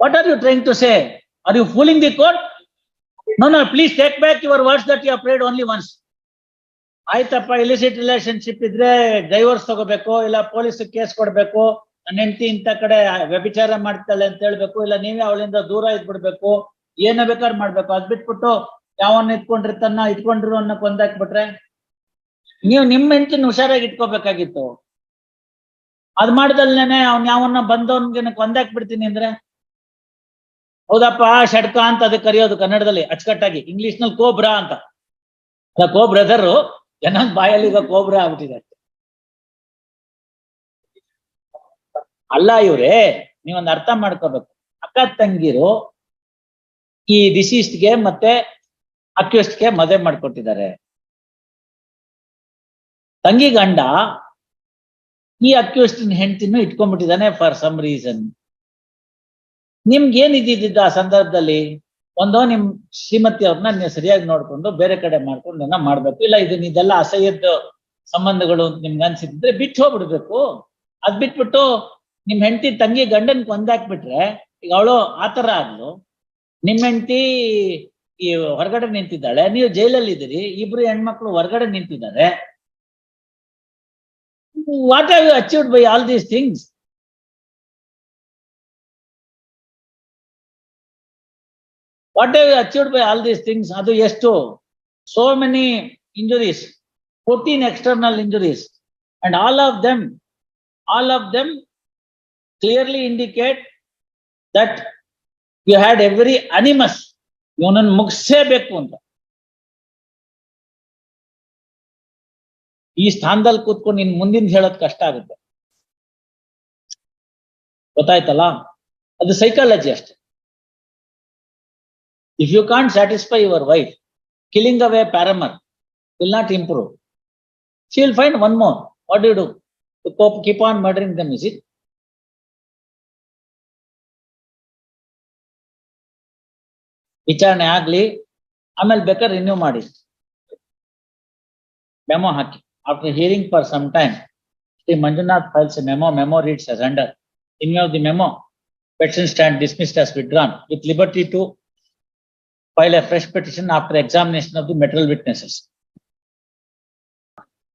What are you trying to say? Are you fooling the court? No, no, please take back your words that you have prayed only once. ಆಯ್ತಪ್ಪ illicit relationship ಇದ್ರೆ divorce ತಗೋಬೇಕು ಇಲ್ಲ police case ಕೊಡ್ಬೇಕು ನನ್ನ ಹೆಂಡತಿ ಇಂಥ ಕಡೆ ವ್ಯಭಿಚಾರ ಮಾಡ್ತಾಳೆ ಅಂತ ಹೇಳ್ಬೇಕು ಇಲ್ಲ ನೀವೇ ಅವಳಿಂದ ದೂರ ಇದ್ಬಿಡ್ಬೇಕು ಏನ ಬೇಕಾದ್ರೆ ಮಾಡ್ಬೇಕು ಅದ್ ಬಿಟ್ಬಿಟ್ಟು ಯಾವನ್ನ ಇಟ್ಕೊಂಡಿರ್ತಾನ ಇಟ್ಕೊಂಡಿರೋ ಅನ್ನ ಕೊಂದಾಕ್ಬಿಟ್ರೆ ನೀವು ನಿಮ್ಮ ಹೆಂಡತಿನ ಹುಷಾರಾಗಿ ಇಟ್ಕೋಬೇಕಾಗಿತ್ತು ಅದ್ ಮಾಡ್ದಲ್ನೇನೆ ಅವ್ನ್ ಯಾವನ್ನ ಬಂದವನ್ಗೆ ಕೊಂದಾಕ್ ಬಿಡ್ತೀನಿ ಅಂದ್ರೆ ಹೌದಪ್ಪ ಷಡ್ಕ ಅಂತ ಅದಕ್ಕೆ ಕರೆಯೋದು ಕನ್ನಡದಲ್ಲಿ ಅಚ್ಚುಕಟ್ಟಾಗಿ. ಇಂಗ್ಲಿಷ್ನಲ್ಲಿ ಕೋಬ್ರಾ ಅಂತ. ಕೋ ಬ್ರದರ್ ಬಾಯಲ್ಲಿ ಈಗ ಕೋಬ್ರಾ ಆಗ್ಬಿಟ್ಟಿದೆ. ಅಲ್ಲ ಇವ್ರೆ, ನೀವೊಂದು ಅರ್ಥ ಮಾಡ್ಕೋಬೇಕು. ಅಕ್ಕ ತಂಗಿರು ಈ ಡಿಸೀಸ್ಗೆ ಮತ್ತೆ ಅಕ್ಯೂಸ್ಟ್ಗೆ ಮದುವೆ ಮಾಡ್ಕೊಟ್ಟಿದ್ದಾರೆ. ತಂಗಿ ಗಂಡ ಈ ಅಕ್ಯೂಸ್ಟಿನ ಹೆಂಡತಿನೂ ಇಟ್ಕೊಂಡ್ಬಿಟ್ಟಿದ್ದಾನೆ ಫಾರ್ ಸಮ್ ರೀಸನ್ ನಿಮ್ಗೆ ಏನ್ ಇದ್ದಿದ್ದ ಆ ಸಂದರ್ಭದಲ್ಲಿ? ಒಂದೋ ನಿಮ್ ಶ್ರೀಮತಿ ಅವ್ರನ್ನ ನೀವು ಸರಿಯಾಗಿ ನೋಡ್ಕೊಂಡು ಬೇರೆ ಕಡೆ ಮಾಡ್ಕೊಂಡು ಏನೋ ಮಾಡ್ಬೇಕು. ಇಲ್ಲ ಇದನ್ನ ಇದೆಲ್ಲ ಅಸಹ್ಯದ ಸಂಬಂಧಗಳು ಅಂತ ನಿಮ್ಗೆ ಅನ್ಸಿದ್ರೆ ಬಿಟ್ಟು ಹೋಗ್ಬಿಡ್ಬೇಕು. ಅದ್ ಬಿಟ್ಬಿಟ್ಟು ನಿಮ್ ಹೆಂಡತಿ ತಂಗಿ ಗಂಡನ್ ಕೊಂದಾಕ್ಬಿಟ್ರೆ, ಈಗ ಅವಳು ಆತರ ಆದ್ಲು ನಿಮ್ ಹೆಂಡತಿ ಈ ಹೊರಗಡೆ ನಿಂತಿದ್ದಾಳೆ, ನೀವು ಜೈಲಲ್ಲಿ ಇದ್ದೀರಿ, ಇಬ್ರು ಹೆಣ್ಮಕ್ಳು ಹೊರಗಡೆ ನಿಂತಿದ್ದಾರೆ. What are you achieved by all these things what are you achieved by all these things ಅದು ಎಷ್ಟು so many injuries fourteen external injuries and all of them all of them clearly indicate that you had every animus ಇವನನ್ನು ಮುಗಿಸೇಬೇಕು ಅಂತ ಈ ಸ್ಥಾನದಲ್ಲಿ ಕೂತ್ಕೊಂಡು ಇನ್ ಮುಂದಿನ ಹೇಳೋದ್ ಕಷ್ಟ ಆಗುತ್ತೆ ಗೊತ್ತಾಯ್ತಲ್ಲ ಅದು ಸೈಕಾಲಜಿ ಅಷ್ಟೇ if you can't satisfy your wife killing away paramour will not improve she will find one more what you do keep on murdering them is it ವಿಚಾರಣೆ ಆಗ್ಲಿ ಆಮೇಲೆ ಬೇಕಾದ್ರೆ ರಿನ್ಯೂ ಮಾಡಿ memo hockey after hearing for some time Shri Manjunath files memo memo reads as under in view of the memo petition stand dismissed file a fresh petition after examination of the material witnesses.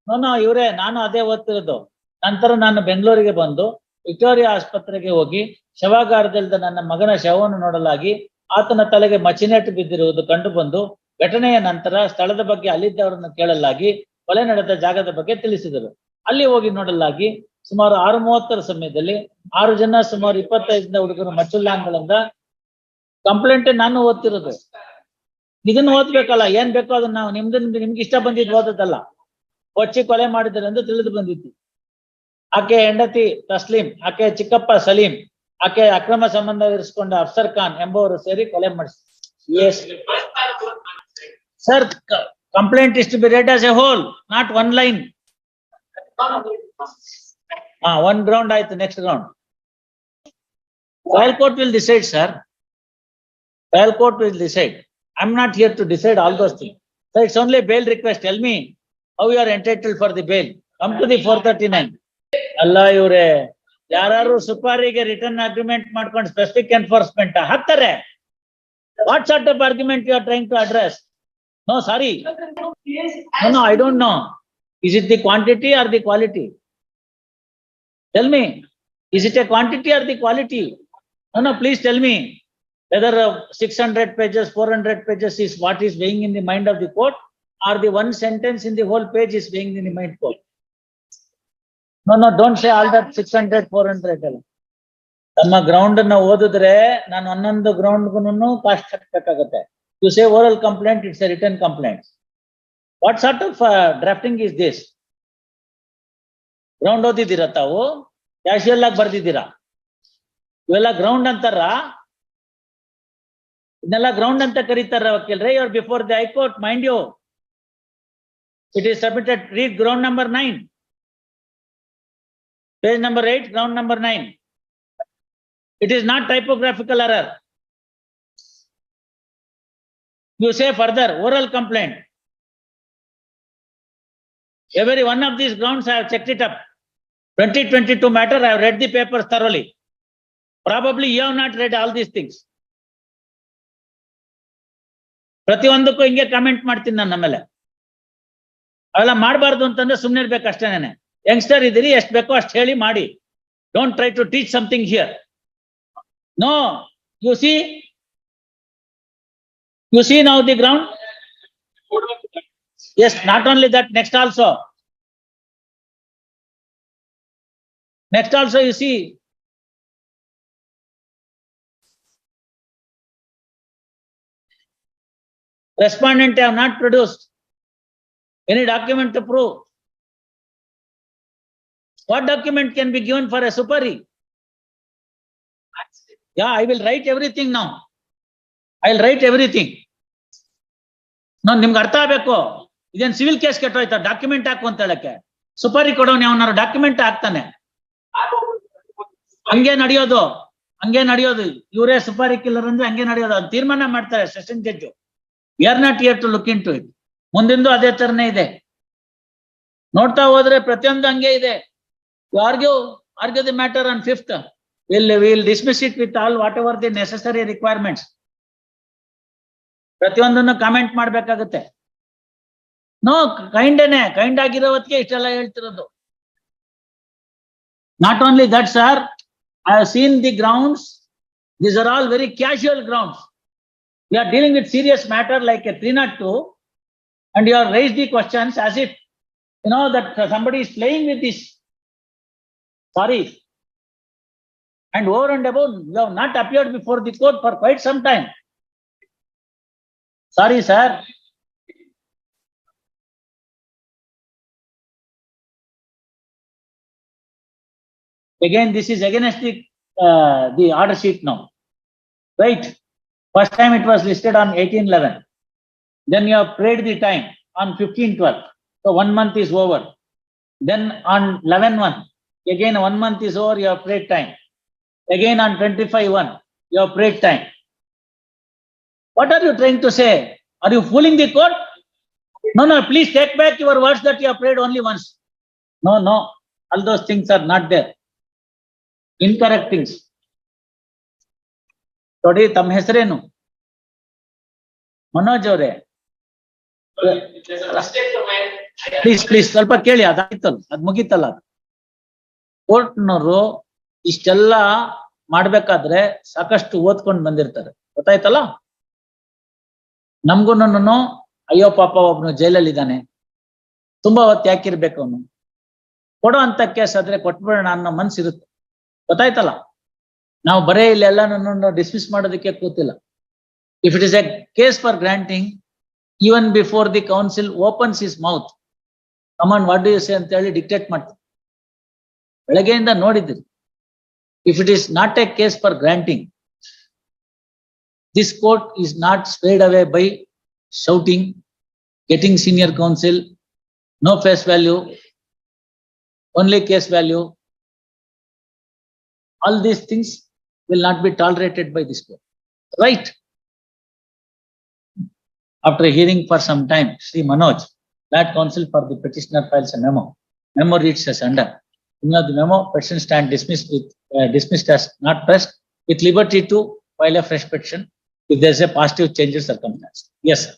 No ಇವರೇ, ನಾನು ಅದೇ ಓದ್ತಿರೋದು. ನಂತರ ನಾನು ಬೆಂಗಳೂರಿಗೆ ಬಂದು Victoria ಆಸ್ಪತ್ರೆಗೆ ಹೋಗಿ ಶವಾಗಾರದಲ್ಲಿದ್ದ ನನ್ನ ಮಗನ ಶವವನ್ನು ನೋಡಲಾಗಿ ಆತನ ತಲೆಗೆ ಮಚಿನೇಟು ಬಿದ್ದಿರುವುದು ಕಂಡು ಬಂದು ಘಟನೆಯ ನಂತರ ಸ್ಥಳದ ಬಗ್ಗೆ ಅಲ್ಲಿದ್ದವರನ್ನು ಕೇಳಲಾಗಿ ಕೊಲೆ ನಡೆದ ಜಾಗದ ಬಗ್ಗೆ ತಿಳಿಸಿದರು. ಅಲ್ಲಿ ಹೋಗಿ ನೋಡಲಾಗಿ ಸುಮಾರು ಆರು ಮೂವತ್ತರ ಸಮಯದಲ್ಲಿ ಆರು ಜನ ಸುಮಾರು ಇಪ್ಪತ್ತೈದರಿಂದ ಹುಡುಗರು ಮಚ್ಚುಲ್ಲಾಂಗಳಿಂದ ಕಂಪ್ಲೇಂಟ್ ನಾನು ಓದ್ತಿರೋದು. ಇದನ್ನ ಓದ್ಬೇಕಲ್ಲ, ಏನ್ ಬೇಕೋ ಅದನ್ನ ನಾವು ನಿಮ್ದು ನಿಮ್ಗೆ ಇಷ್ಟ ಬಂದಿದ್ದು ಓದದಲ್ಲ. ಕೊಚ್ಚಿ ಕೊಲೆ ಮಾಡಿದ್ದಾರೆ ಎಂದು ತಿಳಿದು ಬಂದಿತ್ತು. ಆಕೆ ಹೆಂಡತಿ ತಸ್ಲೀಂ, ಆಕೆ ಚಿಕ್ಕಪ್ಪ ಸಲೀಂ, ಆಕೆ ಅಕ್ರಮ ಸಂಬಂಧ ಇರಿಸಿಕೊಂಡ ಅಫ್ಸರ್ ಖಾನ್ ಎಂಬುವರು ಸೇರಿ ಕೊಲೆ ಮಾಡಿಸಿ. Sir complaint is to be read as a whole not one line ಹಾ ಒನ್ ಗ್ರೌಂಡ್ ಆಯ್ತು next ground trial court will decide sir trial court will decide I am not here to decide all those thing so it's only bail request tell me how you are entitle for the bail come to the four thirty nine ಅಲ್ಲ ಇವ್ರೆ ಯಾರು ಸುಪಾರಿಗೆ return agreement ಮಾಡ್ಕೊಂಡು specific enforcement ಹಾಕ್ತಾರೆ what sort of argument you are trying to address no sorry No, no, I don't know. Is it the quantity or the quality? Tell me, is it a quantity or the quality? No, no, please tell me Whether six hundred pages, four hundred pages is what is weighing in the mind of the court or the one sentence in the whole page is weighing in the mind court. No, no, don't say all that six hundred, four hundred. ತಮ್ಮ ground ಅನ್ನ ಓದಿದ್ರೆ ನಾನು ಒಂದೊಂದು ಗ್ರೌಂಡ್ಗೂ cost ಹಾಕ್ಬೇಕಾಗತ್ತೆ you say oral complaint it's a return complaint what sort of drafting is this ground ಓದಿದ್ದೀರಾ ತಾವು casual ಆಗಿ ಬರ್ದಿದ್ದೀರಾ ಇವೆಲ್ಲ ground ಅಂತಾರ ಇದನ್ನೆಲ್ಲ ಗ್ರೌಂಡ್ ಅಂತ ಕರೀತಾರ ವಕೀಲ್ರೆ your before the high court mind you it is submitted read ground number nine page number eight ground number nine it is not typographical error You say further, oral complaint. Every one of these grounds I have checked it up. Twenty twenty-two matter, I have read the papers thoroughly. Probably you have not read all these things. ಪ್ರತಿಯೊಂದಕ್ಕೂ ಹಿಂಗೆ comment ಮಾಡ್ತೀನಿ ನಾನು ನಮ್ಮೇಲೆ. ಅವೆಲ್ಲ ಮಾಡಬಾರ್ದು ಅಂತಂದ್ರೆ ಸುಮ್ಮನೆ ಇರ್ಬೇಕು ಅಷ್ಟೇನೆ ಯಂಗ್ಸ್ಟರ್ ಇದೀರಿ, ಎಷ್ಟು ಬೇಕೋ ಅಷ್ಟ್ ಹೇಳಿ ಮಾಡಿ. Don't try to teach something here no you see you see now the ground is not only that next also next also you see respondent have not produced any document to prove. What document can be given for a superi? Yeah, I will write everything now. I will write everything. ನಾನ್ ನಿಮ್ಗೆ ಅರ್ಥ ಆಗ್ಬೇಕು ಇದೇನ್ civil case ಕೆಟ್ಟೋಯ್ತಾ document ಹಾಕು ಅಂತ ಹೇಳಕ್ಕೆ ಸುಪಾರಿ ಕೊಡೋನ್ ಯಾವನಾರು document ಹಾಕ್ತಾನೆ ಹಂಗೆ ನಡೆಯೋದು ಹಂಗೆ ನಡೆಯೋದು ಇವರೇ ಸುಪಾರಿ ಕಿಲ್ಲರ್ ಅಂದ್ರೆ ಹಂಗೆ ನಡೆಯೋದು ಅದ್ ತೀರ್ಮಾನ ಮಾಡ್ತಾರೆ session judge we are not here to look into it ಮುಂದಿಂದು ಅದೇ ತರನೇ ಇದೆ. ನೋಡ್ತಾ ಹೋದ್ರೆ ಪ್ರತಿಯೊಂದು ಹಂಗೆ ಇದೆ. Argue argue the matter on fifth will will dismiss it with all whatever the necessary requirements ಪ್ರತಿಯೊಂದನ್ನು ಕಾಮೆಂಟ್ ಮಾಡ್ಬೇಕಾಗತ್ತೆ. ನೋ ಕೈಂಡೇನೆ ಕೈಂಡ್ ಆಗಿರೋ ಹೊತ್ತಿಗೆ ಇಷ್ಟೆಲ್ಲ ಹೇಳ್ತಿರೋದು. Not only that sir I have seen the grounds these are all very casual grounds you are dealing with serious matter like a three not two, and you are raised the questions as if, you know, that somebody is playing with this. Sorry. And over and above, you have not appeared before the court for quite some time. Sorry, sir. Again, this is against the, uh, the order sheet now. Right? First time it was listed on eighteen eleven. Then you have prayed the time on fifteen twelve. So one month is over. Then on eleven one, again one month is over, you have prayed time. Again on twenty-five one, you have prayed time. What are you trying to say? Are you fooling the court? No, no, please take back your words that you have prayed only once. No, no, all those things are not there. Incorrect things. ನೋಡಿ ತಮ್ಮ ಹೆಸರೇನು? ಮನೋಜ್ ಅವ್ರೆ. Please please ಸ್ವಲ್ಪ ಕೇಳಿ, ಅದಾಯ್ತಲ್ಲ, ಅದ್ ಮುಗೀತಲ್ಲ ಕೋರ್ಟ್ನವರು ಇಷ್ಟೆಲ್ಲ ಮಾಡ್ಬೇಕಾದ್ರೆ ಸಾಕಷ್ಟು ಓದ್ಕೊಂಡ್ ಬಂದಿರ್ತಾರೆ. ಗೊತ್ತಾಯ್ತಲ್ಲ? ನಮ್ಗುನು ಅಯ್ಯೋ ಪಾಪ, ಒಬ್ನು ಜೈಲಲ್ಲಿ ಇದ್ದಾನೆ ತುಂಬಾ ಹೊತ್ತು ಯಾಕಿರ್ಬೇಕು ಅವನು? ಕೊಡೋ ಅಂತ ಕೇಸ್ ಆದ್ರೆ ಕೊಟ್ಬಿಡೋಣ ಅನ್ನೋ ಮನ್ಸಿರುತ್ತೆ. ಗೊತ್ತಾಯ್ತಲ್ಲ? ನಾವು ಬರೇ ಇಲ್ಲೆಲ್ಲ ಡಿಸ್ಮಿಸ್ ಮಾಡೋದಕ್ಕೆ ಕೂತಿಲ್ಲ if it is a case for granting even before the counsel opens his mouth command what you say ಅಂತ ಹೇಳಿ ಡಿಕ್ಟೇಟ್ ಮಾಡ್ತಾರೆ ಬೆಳಗ್ಗೆಯಿಂದ ನೋಡಿದ್ರಿ if it is not a case for granting this court is not swayed away by shouting getting senior counsel no face value only case value all these things will not be tolerated by this court. Right? After hearing for some time, Sri Manoj, that counsel for the petitioner files a memo. Memo reads as under. In the memo, petition stand dismissed with, uh, dismissed as not pressed with liberty to file a fresh petition if there is a positive change in circumstance. Yes, sir.